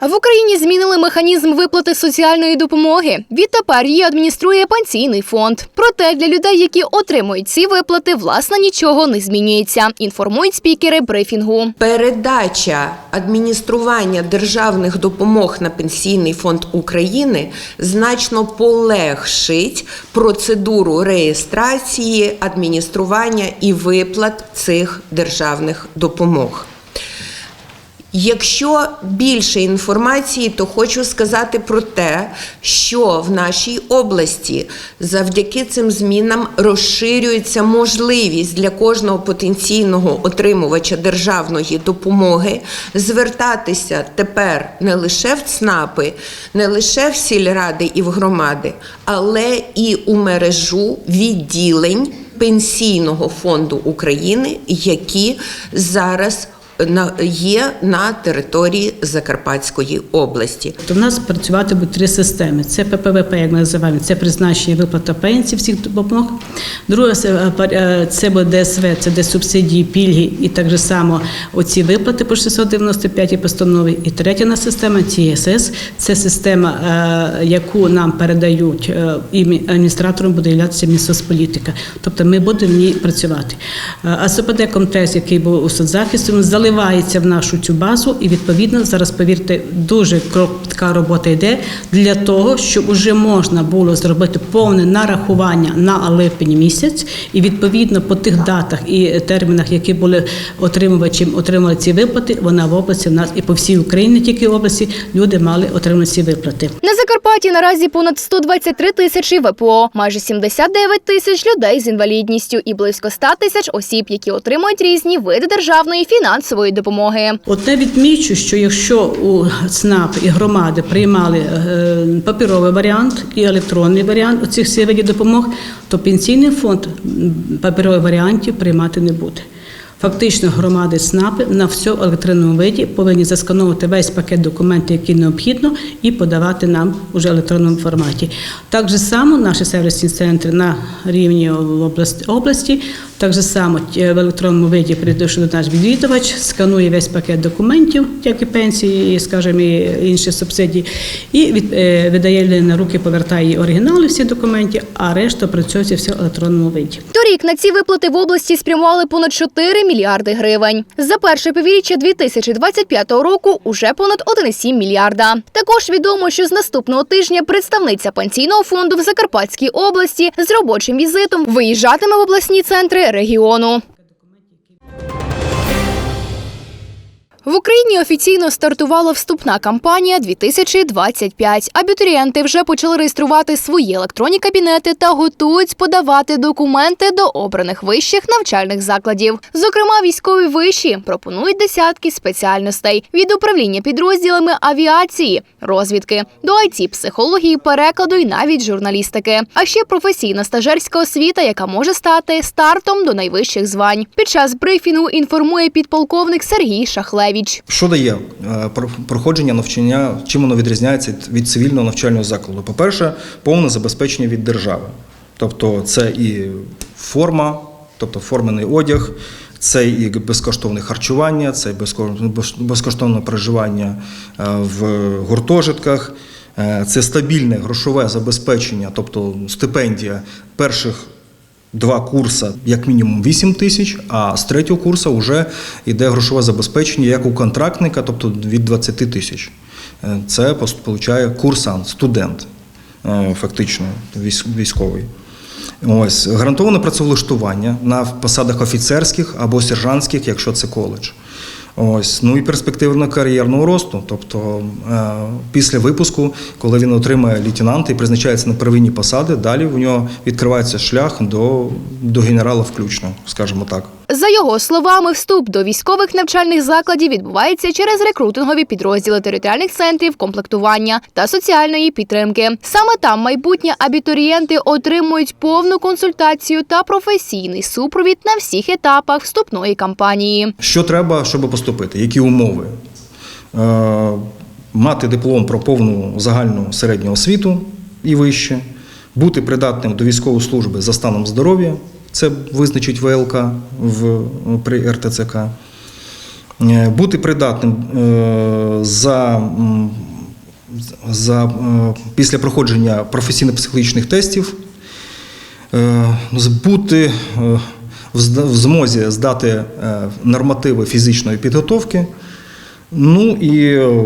В Україні змінили механізм виплати соціальної допомоги. Відтепер її адмініструє пенсійний фонд. Проте для людей, які отримують ці виплати, власне нічого не змінюється. Інформують спікери брифінгу. Передача адміністрування державних допомог на пенсійний фонд України значно полегшить процедуру реєстрації, адміністрування і виплат цих державних допомог. Якщо більше інформації, то хочу сказати про те, що в нашій області завдяки цим змінам розширюється можливість для кожного потенційного отримувача державної допомоги звертатися тепер не лише в ЦНАПи, не лише в сільради і в громади, але і у мережу відділень Пенсійного фонду України, які зараз є на території Закарпатської області. То в нас працювати будуть три системи: це ППВП, як ми називаємо, це призначення виплата пенсій всіх допомог. Друга це, е, це буде ДСВ, це де субсидії, пільги і так само оці виплати по 695 постанові. І третя на система ТСС, це система, е, яку нам передають е, і мі- адміністратором буде являтися Мінсоцполітика. Тобто ми будемо в ній працювати. Е, А СПД Комтест, який був у соцзахисті, він заливається в нашу цю базу, і відповідно зараз, повірте, дуже кропітка робота йде для того, щоб уже можна було зробити повне нарахування на липень місяць, і відповідно по тих датах і термінах, які були отримувачі, отримали ці виплати, вона в області в нас і по всій Україні, тільки області, люди мали отримати ці виплати. На Закарпатті наразі понад 123 тисячі ВПО, майже 79 тисяч людей з інвалідністю і близько 100 тисяч осіб, які отримують різні види державної фінансової допомоги. Одне відмічу, що якщо у ЦНАП і громади приймали е, паперовий варіант і електронний варіант цих всіх видів допомог, то пенсійний фонд паперових варіантів приймати не буде. Фактично, громади ЦНАПи на все електронному виді повинні заскановувати весь пакет документів, які необхідно, і подавати нам уже в електронному форматі. Так же само наші сервісні центри на рівні області, так же само в електронному виді прийшов до наш відвідувач, сканує весь пакет документів, як і пенсії, і, скажімо, і інші субсидії, і е, видає на руки, повертає оригінали всі документів, а решта працюється все в електронному виді. Торік на ці виплати в області спрямували понад 4 мільярди гривень. За перше півріччя 2025 року уже понад 1,7 мільярда. Також відомо, що з наступного тижня представниця пенсійного фонду в Закарпатській області з робочим візитом виїжджатиме в обласні центри регіону. В Україні офіційно стартувала вступна кампанія 2025. Абітурієнти вже почали реєструвати свої електронні кабінети та готують подавати документи до обраних вищих навчальних закладів. Зокрема, військові виші пропонують десятки спеціальностей від управління підрозділами авіації, розвідки до IT, психології, перекладу і навіть журналістики. А ще професійна стажерська освіта, яка може стати стартом до найвищих звань. Під час брифінгу інформує підполковник Сергій Шахлевич. Що дає е, про- проходження навчання, чим воно відрізняється від- цивільного навчального закладу? По-перше, повне забезпечення від держави. Тобто це і форма, тобто формений одяг, це і безкоштовне харчування, це і безкоштовне проживання е, в гуртожитках, е, це стабільне грошове забезпечення, тобто стипендія перших Два курси, як мінімум 8 тисяч, а з третього курсу вже йде грошове забезпечення як у контрактника, тобто від 20 тисяч. Е, Це получає курсант, студент, е, фактично, військовий. Ось гарантоване працевлаштування на посадах офіцерських або сержантських, якщо це коледж. Ось ну і перспективно кар'єрного росту. Тобто е, після випуску, коли він отримає лейтенанта і призначається на первинні посади, далі в нього відкривається шлях до, до генерала, включно, скажімо так. За його словами, вступ до військових навчальних закладів відбувається через рекрутингові підрозділи територіальних центрів комплектування та соціальної підтримки. Саме там майбутні абітурієнти отримують повну консультацію та професійний супровід на всіх етапах вступної кампанії. Що треба, щоб поступити? Які умови? Е, мати диплом про повну загальну середню освіту і вище, бути придатним до військової служби за станом здоров'я, це визначить ВЛК в, при РТЦК. Е, Бути придатним е, за, за, е, після проходження професійно-психологічних тестів, бути в змозі здати нормативи фізичної підготовки. Ну і е,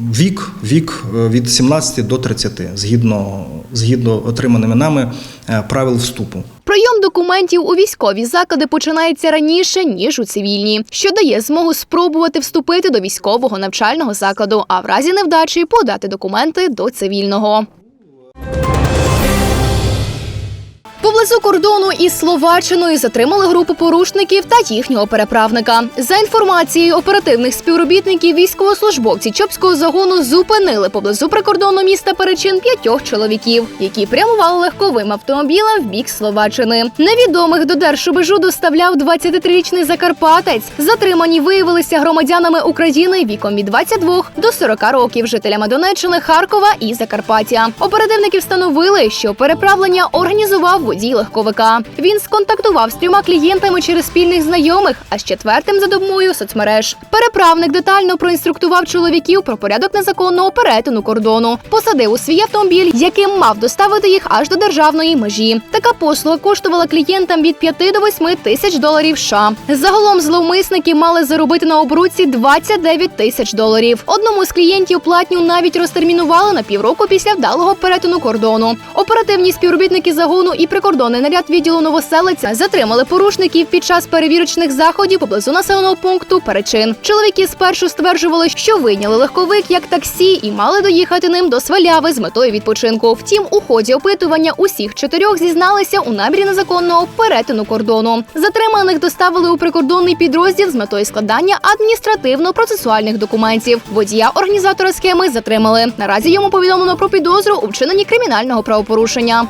вік, вік е, від 17 до 30, згідно, згідно отриманими нами е, правил вступу. Прийом документів у військові заклади починається раніше ніж у цивільні, що дає змогу спробувати вступити до військового навчального закладу, а в разі невдачі подати документи до цивільного. Поблизу кордону із Словаччиною затримали групу порушників та їхнього переправника. За інформацією оперативних співробітників, військовослужбовці Чопського загону зупинили поблизу прикордонного міста Перечин п'ятьох чоловіків, які прямували легковим автомобілем в бік Словаччини. Невідомих до Держубежу доставляв 23-річний закарпатець. Затримані виявилися громадянами України віком від 22 до 40 років, жителями Донеччини, Харкова і Закарпаття. Оперативники встановили, що переправлення організував водій легковика. Він сконтактував з трьома клієнтами через спільних знайомих, а з четвертим за допомогою соцмереж. Переправник детально проінструктував чоловіків про порядок незаконного перетину кордону, посадив у свій автомобіль, яким мав доставити їх аж до державної межі. Така послуга коштувала клієнтам від 5 до 8 тисяч доларів. США. загалом зловмисники мали заробити на оборудці 29 тисяч доларів. Одному з клієнтів платню навіть розтермінували на півроку після вдалого перетину кордону. Оперативні співробітники загону і прикордонний наряд відділу Новоселиця затримали порушників під час перевірочних заходів поблизу населеного пункту Перечин. Чоловіки спершу стверджували, що вийняли легковик як таксі і мали доїхати ним до Сваляви з метою відпочинку. Втім, у ході опитування усіх чотирьох зізналися у намірі незаконного перетину кордону. Затриманих доставили у прикордонний підрозділ з метою складання адміністративно-процесуальних документів. Водія організатора схеми затримали. Наразі йому повідомлено про підозру у вчиненні кримінального правопорушення.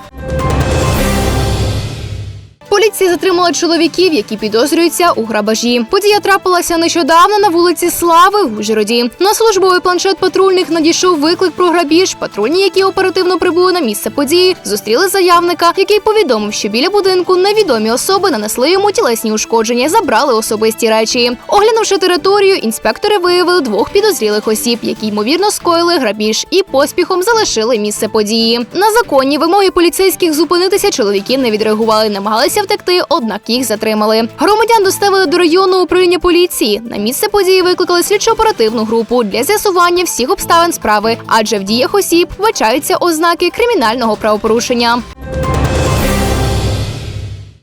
Поліція затримала чоловіків, які підозрюються у грабежі. Подія трапилася нещодавно на вулиці Слави в Ужгороді. На службовий планшет патрульних надійшов виклик про грабіж. Патрульні, які оперативно прибули на місце події, зустріли заявника, який повідомив, що біля будинку невідомі особи нанесли йому тілесні ушкодження, забрали особисті речі. Оглянувши територію, інспектори виявили двох підозрілих осіб, які ймовірно скоїли грабіж і поспіхом залишили місце події. На законні вимоги поліцейських зупинитися чоловіки не відреагували, намагалися втекти, однак їх затримали. Громадян доставили до районного управління поліції. На місце події викликали слідчо-оперативну групу для з'ясування всіх обставин справи, адже в діях осіб вбачаються ознаки кримінального правопорушення.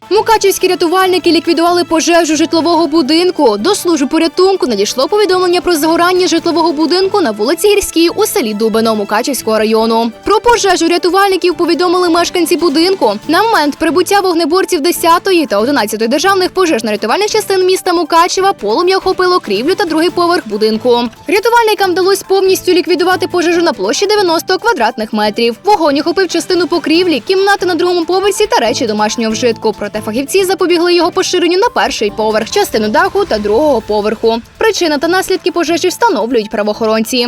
Мукачівські рятувальники ліквідували пожежу житлового будинку. До служби порятунку надійшло повідомлення про загорання житлового будинку на вулиці Гірській у селі Дубино Мукачівського району. Про пожежу рятувальників повідомили мешканці будинку. На момент прибуття вогнеборців 10-ї та 11-ї державних пожежно-рятувальних частин міста Мукачева полум'я охопило крівлю та другий поверх будинку. Рятувальникам вдалося повністю ліквідувати пожежу на площі 90 квадратних метрів. Вогонь охопив частину покрівлі, кімнати на другому поверсі та речі домашнього вжитку. Проте фахівці запобігли його поширенню на перший поверх, частину даху та другого поверху. Причина та наслідки пожежі встановлюють правоохоронці.